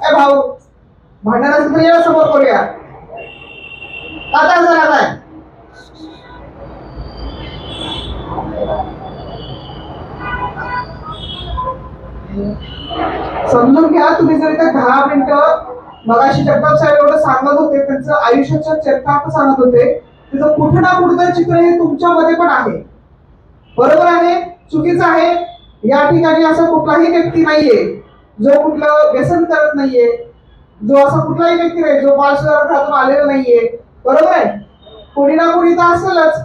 ए भाऊ भांडण असेल तर ये समोर करूया. आता जरा काय? समजून घ्या तुम्ही जर इथे दहा मिनिटं मगाशी जगताप साहेब एवढं सांगत होते त्यांचं आयुष्याच्या चरित्रार्थ सांगत होते. त्याचं कुठं ना कुठं चित्र हे तुमच्यामध्ये पण आहे. बरोबर आहे? चुकीचं आहे? या ठिकाणी असा कुठलाही व्यक्ती नाहीये. जो कुठलं व्यसन करत नाहीये जो असा कुठलाही व्यक्ती नाही जो बालसुधारगृहातून आलेला नाहीये बरोबर आहे? कोणी ना कोणी तर असेलच.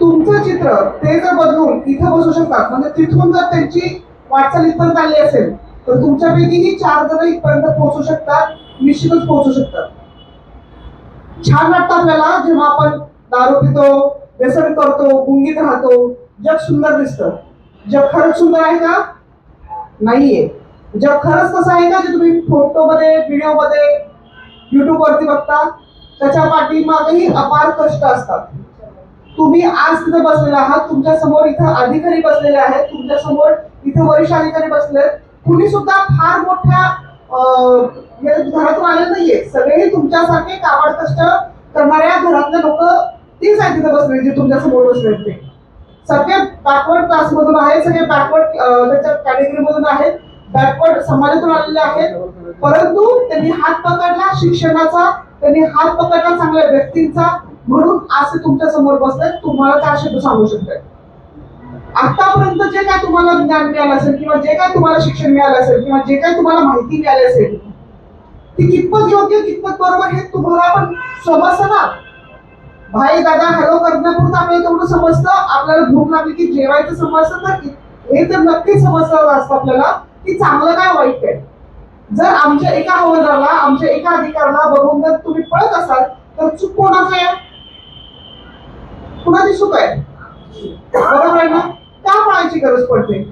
तुमचं चित्र ते जर बदलून इथं बसू शकतात म्हणजे तिथून जर त्यांची वाटचाल इथपर्यंत आली असेल तर तुमच्यापैकीही चार जण इथपर्यंत पोहोचू शकतात निश्चितच पोहोचू शकतात. छान वाटतं आपल्याला जेव्हा आपण दारू पितो व्यसन करतो गुंगीत राहतो जग सुंदर दिसतं. जग खरंच सुंदर आहे का? नाहीये. जग खरंच कसं आहे का जे तुम्ही फोटोमध्ये व्हिडिओमध्ये युट्यूबवरती बघता त्याच्या पाठीमागेही अपार कष्ट असतात. तुम्ही आज तिथे बसलेला आहात तुमच्यासमोर इथं अधिकारी बसलेले आहेत तुमच्यासमोर इथे वरिष्ठ अधिकारी बसले कुणी सुद्धा फार मोठ्या घरातून आले नाहीये. सगळेही तुमच्यासारखे काबाड कष्ट करणाऱ्या घरातले लोक तीच आहेत तिथे बसले जे तुमच्यासमोर बसले आहेत. ते सगळे बॅकवर्ड क्लास मधून आहेत सगळे बॅकवर्ड त्याच्या कॅटेगरी मधून आहेत. बॅकवर्ड समाजातून आलेले आहेत. परंतु त्यांनी हात पकडला शिक्षणाचा त्यांनी हात पकडला चांगल्या व्यक्तींचा. म्हणून आज ते तुमच्यासमोर बसतात तुम्हाला चार शब्द सांगू शकतात. आतापर्यंत जे काय तुम्हाला ज्ञान मिळालं असेल किंवा जे काय तुम्हाला शिक्षण मिळालं असेल किंवा जे काय तुम्हाला माहिती मिळाली असेल ती कितपत योग्य कितपत बरोबर हे तुम्हाला पण समजतं ना. भाई दादा हॅलो करण्यापुरतं आपल्याला तेवढं समजतं. आपल्याला भूक लागली की जेवायचं समजतं तर हे तर नक्कीच समजलं असतं आपल्याला की चांगलं काय वाईट आहे. जर आमच्या एका हवालदाराला आमच्या एका अधिकाऱ्याला बघून जर तुम्ही पळत असाल तर चूक कोणाचं आहे? कुणाची चूक आहे? बरोबर आहे ना? का पळायची गरज पडते?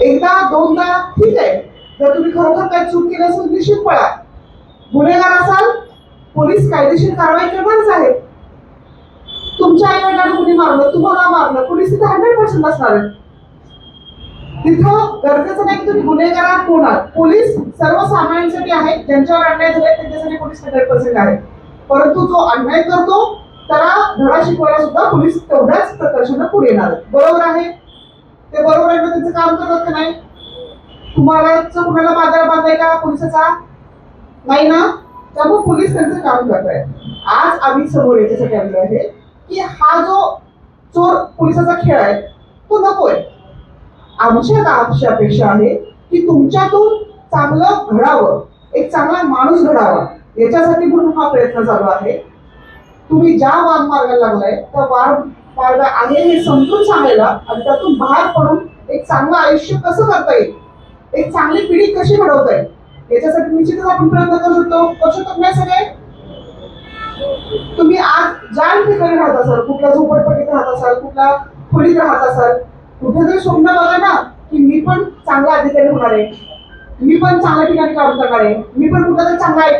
एकदा दोनदा ठीक आहे. जर तुम्ही खरोखर काही चूक केली असेल निश्चित पळा. गुन्हेगार असाल पोलीस कायदेशीर कारवाई करणारच आहे तुमच्या आई वडिलांना कुणी मारलं? तुम्हाला मारलं. पोलीस तिथे हंड्रेड पर्सेंट असणार आहे तिथं गरजेचं नाही की तुम्ही गुन्हेगार कोण आहात. पोलीस सर्वसामान्यांसाठी आहेत. ज्यांच्यावर अन्याय झाले त्यांच्यासाठी पोलीस हंड्रेड पर्सेंट आहे परंतु जो अन्याय करतो त्याला धडा शिकवायला सुद्धा पोलीस तेवढ्याच प्रकर्षानं पुढे येणार बरोबर आहे? ते बरोबर आहे ना त्यांचं काम करतात का नाही? तुम्हाला कुणाला बाजार बांधाय का पोलिसाचा? नाही ना? त्यामुळे पोलीस त्यांचं काम करत आहेत आज आम्ही समोर याच्यासाठी आलेलो आहे. की हा जो चोर पोलिसाचा खेळ आहे तो नकोय. आमच्या आमची अपेक्षा आहे की तुमच्यातून चांगलं घडावं एक चांगला माणूस घडावा याच्यासाठी म्हणून हा प्रयत्न चालू आहे. तुम्ही ज्या वाद मार्गाला लागलाय त्या वाद मार्ग आहे हे समजून सांगायला आणि त्यातून बाहेर पडून एक चांगलं आयुष्य कसं करता येईल एक चांगली पिढी कशी घडवता येईल याच्यासाठी निश्चितच आपण प्रयत्न करू शकतो. करू शकतो नाही सगळे तुम्ही आज ज्या ठिकाणी राहत असाल कुठल्या झोपडपट्टीत राहत असाल कुठल्या खोलीत राहत असाल कुठेतरी स्वप्न बघा ना की मी पण चांगला अधिकारी होणार आहे. मी पण चांगल्या ठिकाणी काम करणार आहे. मी पण कुठेतरी चांगला आय